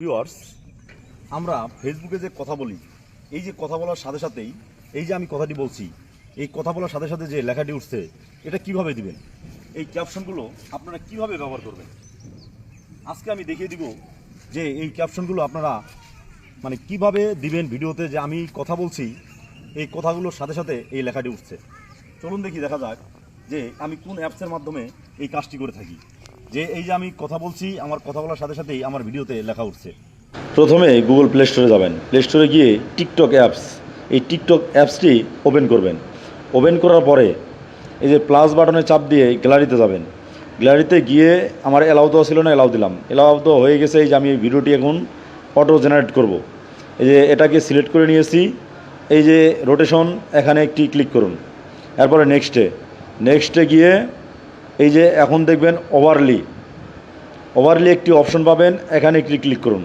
Viewers আমরা ফেসবুকে যে কথা বলি, এই যে কথা বলার সাথে সাথেই, এই যে আমি কথাটি বলছি, এই কথা বলার সাথে সাথে যে লেখাটি উঠছে, এটা কীভাবে দিবেন? এই ক্যাপশনগুলো আপনারা কীভাবে ব্যবহার করবেন? আজকে আমি দেখিয়ে দিব যে এই ক্যাপশনগুলো আপনারা মানে কীভাবে দিবেন ভিডিওতে যে আমি কথা বলছি, এই কথাগুলোর সাথে সাথে এই লেখাটি উঠছে। চলুন দেখি, দেখা যাক যে আমি কোন অ্যাপসের মাধ্যমে এই কাজটি করে থাকি। যে এই যে আমি কথা বলছি, আমার কথা বলার সাথে সাথেই আমার ভিডিওতে লেখা উঠছে। প্রথমে গুগল প্লে স্টোরে যাবেন। প্লে স্টোরে গিয়ে টিকটক অ্যাপস এই টিকটক অ্যাপসটি ওপেন করবেন। ওপেন করার পরে এই যে প্লাস বাটনে চাপ দিয়ে গ্যালারিতে যাবেন। গ্যালারিতে গিয়ে আমার অ্যালাউ দেওয়া ছিল না অ্যালাউ দিলাম। অ্যালাউ তো হয়ে গেছে, এই যে আমি ভিডিওটি এখন অটো জেনারেট করব। এই যে এটাকে সিলেক্ট করে নিয়েছি। এই যে রোটেশন এখানে একটি ক্লিক করুন। এরপরে নেক্সটে নেক্সটে গিয়ে এই যে এখন দেখবেন ওভারলি ওভারলি একটি অপশন পাবেন, এখানে একটি ক্লিক করুন।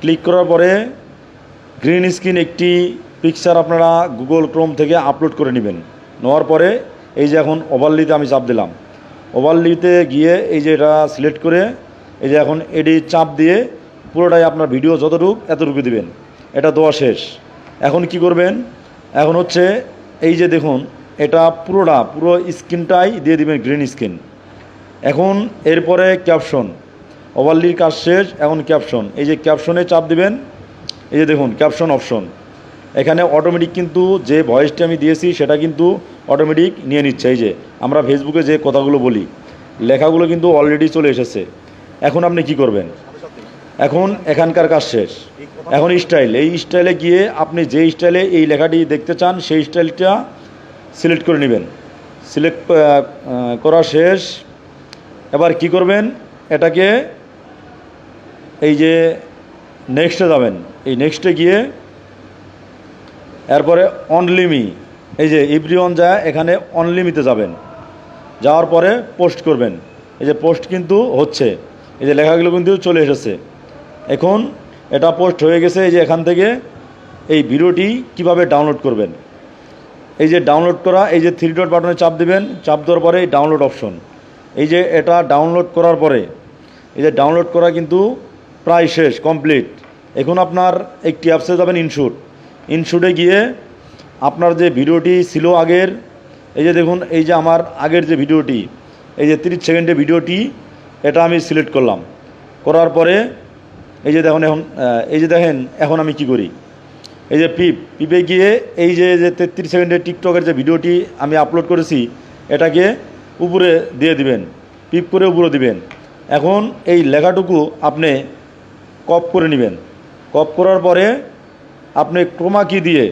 ক্লিক করার পরে গ্রিন স্ক্রিন একটি পিকচার আপনারা গুগল ক্রোম থেকে আপলোড করে নেবেন। নেওয়ার পরে এই যে এখন ওভারলিতে আমি চাপ দিলাম। ওভারলিতে গিয়ে এই যে এটা সিলেক্ট করে এই যে এখন এডি চাপ দিয়ে পুরোটাই আপনার ভিডিও যতটুক এতটুকু দিবেন। এটা দেওয়া শেষ। এখন কি করবেন? এখন হচ্ছে এই যে দেখুন এটা পুরোটা, পুরো স্ক্রিনটাই দিয়ে দিবেন গ্রিন স্ক্রিন এখন এরপরে ক্যাপশন ওভারলির কাজ শেষ, এখন ক্যাপশন এই যে ক্যাপশনে চাপ দিবেন, এই যে দেখুন ক্যাপশন অপশন এখানে অটোমেটিক কিন্তু যে ভয়েসটি আমি দিয়েছি, সেটা কিন্তু অটোমেটিক নিয়ে নিচ্ছে। এই যে, আমরা ফেসবুকে যে কথাগুলো বলি, লেখাগুলো কিন্তু অলরেডি চলে এসেছে। এখন আপনি কি করবেন? এখন এখানকার কাজ শেষ। এখন স্টাইল এই স্টাইলে গিয়ে আপনি যে স্টাইলে এই লেখাটি দেখতে চান, সেই স্টাইলটা সিলেক্ট করে নেবেন। সিলেক্ট করা শেষ। এবার কি করবেন? এটাকে এই যে নেক্সটে যাবেন। এই নেক্সটে গিয়ে এরপরে অনলিমি এই যে ইভরিওয়ান যায় এখানে অনলিমিতে যাবেন। যাওয়ার পরে পোস্ট করবেন। এই যে পোস্ট কিন্তু হচ্ছে। এই যে লেখাগুলো কিন্তু চলে এসেছে। এখন এটা পোস্ট হয়ে গেছে। এই যে এখান থেকে এই ভিডিওটি কীভাবে ডাউনলোড করবেন? এই যে ডাউনলোড করা, এই যে থ্রি ডট বাটনে চাপ দেবেন, চাপ দেওয়ার পরে এই ডাউনলোড অপশন এই যে এটা ডাউনলোড করার পরে, এই যে ডাউনলোড করা কিন্তু প্রায় শেষ কমপ্লিট এখন আপনার একটি অ্যাপসে যাবেন ইনশুট ইনশুটে গিয়ে আপনার যে ভিডিওটি ছিল আগের, এই যে দেখুন, এই যে আমার আগের যে ভিডিওটি, এই যে তিরিশ সেকেন্ডের ভিডিওটি, এটা আমি সিলেক্ট করলাম। করার পরে, এই যে দেখুন এখন এই যে দেখেন, এখন আমি কি করি? এই যে পিপ, পিপে গিয়ে এই যে যে তেত্রিশ সেকেন্ডের টিকটকের যে ভিডিওটি আমি আপলোড করেছি, এটাকে উপরে দিয়ে দিবেন, পিপ করে উপরে দিবেন। এখন এই লেখাটুকু আপনি কপ করে নেবেন। কপ করার পরে আপনি ক্রোমা কি দিয়ে,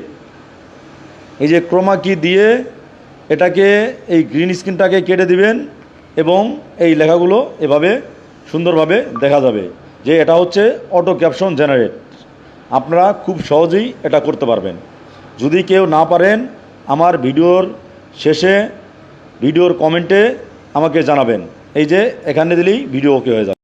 এই যে ক্রোমা কি দিয়ে এটাকে এই গ্রিন স্ক্রিনটাকে কেটে দিবেন এবং এই লেখাগুলো এভাবে সুন্দরভাবে দেখা যাবে যে এটা হচ্ছে অটো ক্যাপশন জেনারেট আপনারা খুব সহজেই এটা করতে পারবেন। যদি কেউ না পারেন, আমার ভিডিওর শেষে, ভিডিওর কমেন্টে আমাকে জানাবেন। এই যে, এখানে দিলেই ভিডিও ওকে হয়ে যাবে।